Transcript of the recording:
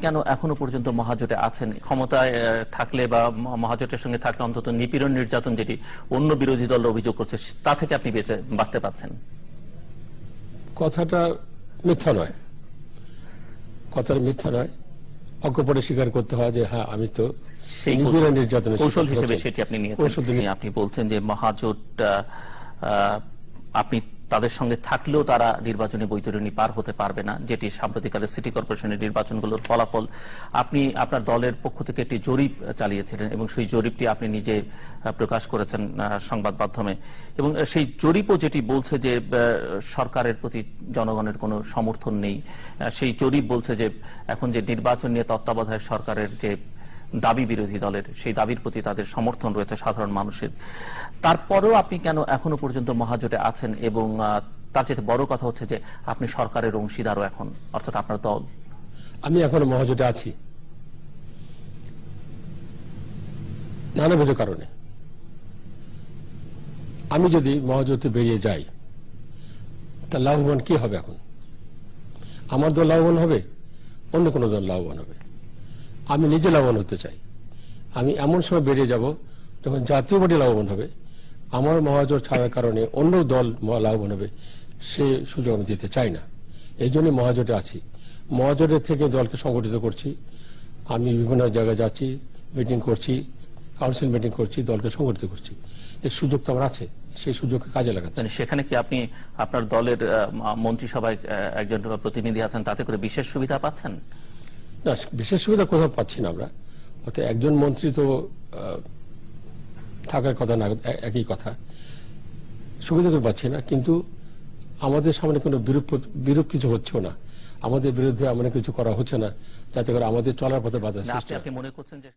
কেন এখনও পর্যন্ত মহাজোটে আছেন? ক্ষমতায় থাকলে বা মহাজোটের সঙ্গে থাকলে অন্তত নিপীড়ন নির্যাতন যেটি অন্য বিরোধী দল অভিযোগ করছে তা থেকে আপনি বেঁচে বাঁচতে পারছেন? কথাটা মিথ্যা নয়। কথাটা মিথ্যা নয়। অজ্ঞপরে স্বীকার করতে হয় যে হ্যাঁ আমি তো সেই কৌশল- হিসেবে সেটি আপনি নিয়েছেন। আপনি বলছেন যে মহাজোট আপনি তাদের সঙ্গে থাকলেও তারা নির্বাচনী বৈতরণী পার হতে পারবে না, যেটি সাম্প্রতিককালে সিটি কর্পোরেশনের নির্বাচনগুলোর ফলাফল। আপনি আপনার দলের পক্ষ থেকে একটি জরিপ চালিয়েছিলেন এবং সেই জরিপটি আপনি নিজে প্রকাশ করেছেন সংবাদ মাধ্যমে। এবং সেই জরিপও যেটি বলছে যে সরকারের প্রতি জনগণের কোনো সমর্থন নেই সেই জরিপ বলছে যে, এখন যে নির্বাচন নিয়ে তত্ত্বাবধায়ক সরকারের যে দাবি বিরোধী দলের, সেই দাবির প্রতি তাদের সমর্থন রয়েছে সাধারণ মানুষের। তারপরেও আপনি কেন এখনও পর্যন্ত মহাজোটে আছেন এবং তার চেয়ে বড় কথা হচ্ছে যে আপনি সরকারের অংশীদারও এখন, অর্থাৎ আপনার দল? আমি এখনও মহাজোটে আছি। নানাবিধ কারণে। আমি যদি মহাজোটে বেরিয়ে যাই তা লাভবান কি হবে এখন? আমার দল লাভবান হবে? অন্য কোনো দল লাভবান হবে? আমি নিজে লাভবান হতে চাই। আমি এমন সময় বেরিয়ে যাব যখন জাতীয় পার্টি লাভবান হবে। আমার মহাজোট ছাড়ার কারণে অন্য দল লাভবান হবে, সে সুযোগ আমি দিতে চাই না। এই জন্য মহাজোটে আছি। মহাজোটের থেকে দলকে সংগঠিত করছি। আমি বিভিন্ন জায়গায় যাচ্ছি, মিটিং করছি, কাউন্সিল মিটিং করছি, দলকে সংগঠিত করছি। এই সুযোগ তো আমার আছে, সেই সুযোগকে কাজে লাগাচ্ছি। মানে সেখানে কি আপনি আপনার দলের মন্ত্রিসভায় একজন প্রতিনিধি আছেন, তাতে করে বিশেষ সুবিধা পাচ্ছেন? না বিশেষ সুবিধা কোথাও পাচ্ছি না আমরা। অর্থাৎ একজন মন্ত্রী তো থাকার কথা না একই কথা। সুবিধা তো পাচ্ছি না কিন্তু আমাদের সামনে কোনো বিরূপ বিরূপ কিছু হচ্ছেও না। আমাদের বিরুদ্ধে এমন কিছু করা হচ্ছে না যাতে করে আমাদের চলার পথে বাধা সৃষ্টি আপনি মনে করছেন যে